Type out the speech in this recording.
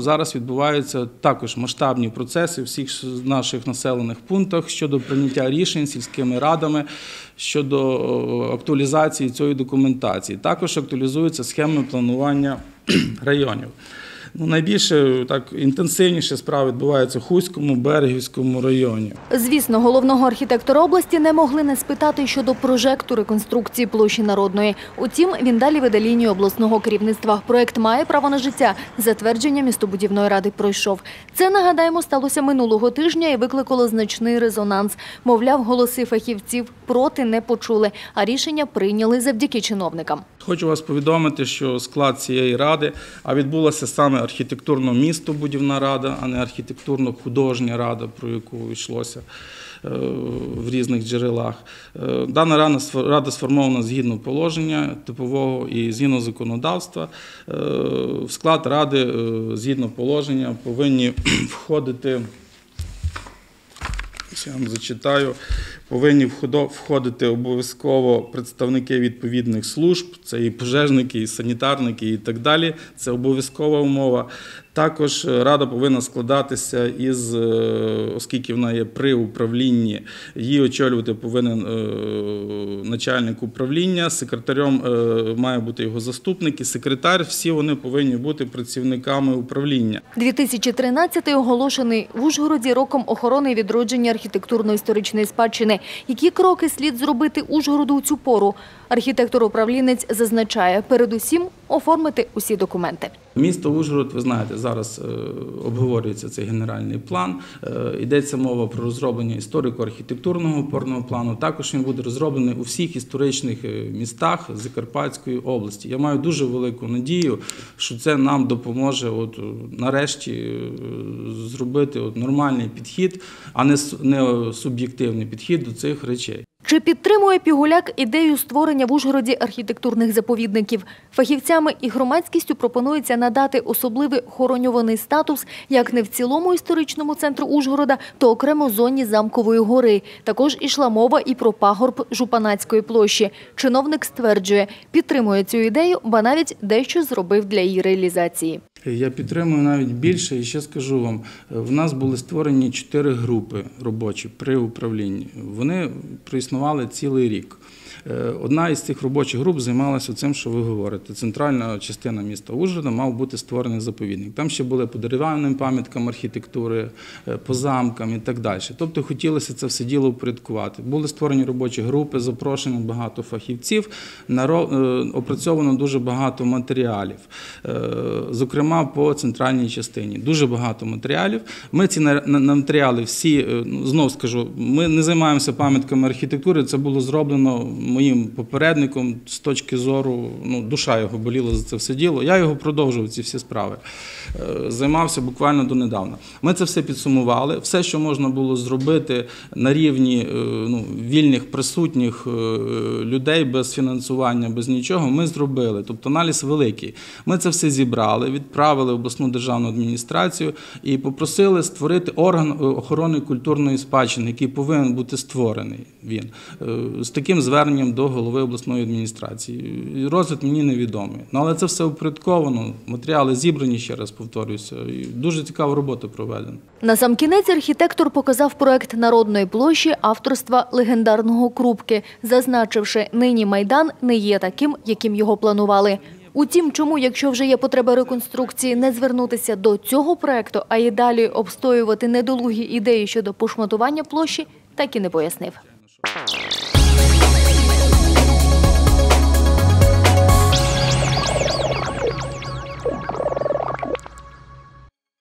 Зараз відбуваються також масштабні процеси в всіх наших населених пунктах щодо прийняття рішень сільськими радами щодо актуалізації цієї документації. Також актуалізуються схеми планування районів. Ну, найбільше так інтенсивніше справи відбуваються в Хуському, Берегівському районі. Звісно, головного архітектора області не могли не спитати щодо прожекту реконструкції площі Народної. Утім, він далі веде лінію обласного керівництва. Проект має право на життя. Затвердження містобудівної ради пройшов. Це, нагадаємо, сталося минулого тижня і викликало значний резонанс. Мовляв, голоси фахівців проти не почули, а рішення прийняли завдяки чиновникам. Хочу вас повідомити, що склад цієї ради, а відбулася саме архітектурно-містобудівна рада, а не архітектурно-художня рада, про яку йшлося е, в різних джерелах. Е, Дана рада сфо- сформована згідно положення типового і згідно законодавства. Е, В склад ради згідно положення повинні входити. Я вам зачитаю. Повинні входити обов'язково представники відповідних служб, це і пожежники, і санітарники, і так далі. Це обов'язкова умова. Також е, рада повинна складатися із, е, оскільки вона є при управлінні, її очолювати повинен е, начальник управління, секретарем має бути його заступник і секретар. Всі вони повинні бути працівниками управління. 2013 оголошений в Ужгороді роком охорони відродження архітектурно-історичної спадщини. Які кроки слід зробити Ужгороду у цю пору? Архітектор-управлінець зазначає, передусім оформити усі документи. Місто Ужгород, ви знаєте, зараз е, обговорюється цей генеральний план. Е, Йдеться мова про розроблення історико-архітектурного опорного плану. Також він буде розроблений у всіх історичних е, містах Закарпатської області. Я маю дуже велику надію, що це нам допоможе от, нарешті зробити от, нормальний підхід, а не суб'єктивний підхід до цих речей. Чи підтримує Пігуляк ідею створення в Ужгороді архітектурних заповідників? Фахівцями і громадськістю пропонується надати особливий охоронюваний статус як не в цілому історичному центру Ужгорода, то окремо зоні Замкової гори. Також ішла мова і про пагорб Жупанацької площі. Чиновник стверджує, підтримує цю ідею, ба навіть дещо зробив для її реалізації. Я підтримую навіть більше і ще скажу вам, в нас були створені чотири групи робочі при управлінні. Вони проіснували цілий рік. Е, Одна із цих робочих груп займалася цим, що ви говорите. Центральна частина міста Ужгорода мав бути створений заповідник. Там ще були по дерев'яним пам'яткам архітектури, е, по замкам і так далі. Тобто хотілося це все діло упорядкувати. Були створені робочі групи, запрошено багато фахівців, е, опрацьовано дуже багато матеріалів, зокрема по центральній частині. Дуже багато матеріалів. Ми ці матеріали всі, ну, знов скажу, ми не займаємося пам'ятками архітектури. Це було зроблено моїм попередником з точки зору, ну, душа його боліла за це все діло. Я його продовжував ці всі справи. Е, Займався буквально донедавна. Ми це все підсумували. Все, що можна було зробити на рівні е, ну, вільних присутніх е, людей без фінансування, без нічого, ми зробили. Тобто аналіз великий. Ми це все зібрали, відправили в обласну державну адміністрацію і попросили створити орган охорони культурної спадщини, який повинен бути створений. Він з таким зверненням до голови обласної адміністрації. Розгляд мені невідомий. Ну але це все упорядковано, матеріали зібрані ще раз повторююся. І дуже цікава робота проведена. На сам кінець архітектор показав проект народної площі авторства легендарного Крупки, зазначивши, нині майдан не є таким, яким його планували. Утім, чому, якщо вже є потреба реконструкції, не звернутися до цього проекту, а й далі обстоювати недолугі ідеї щодо пошматування площі, так і не пояснив.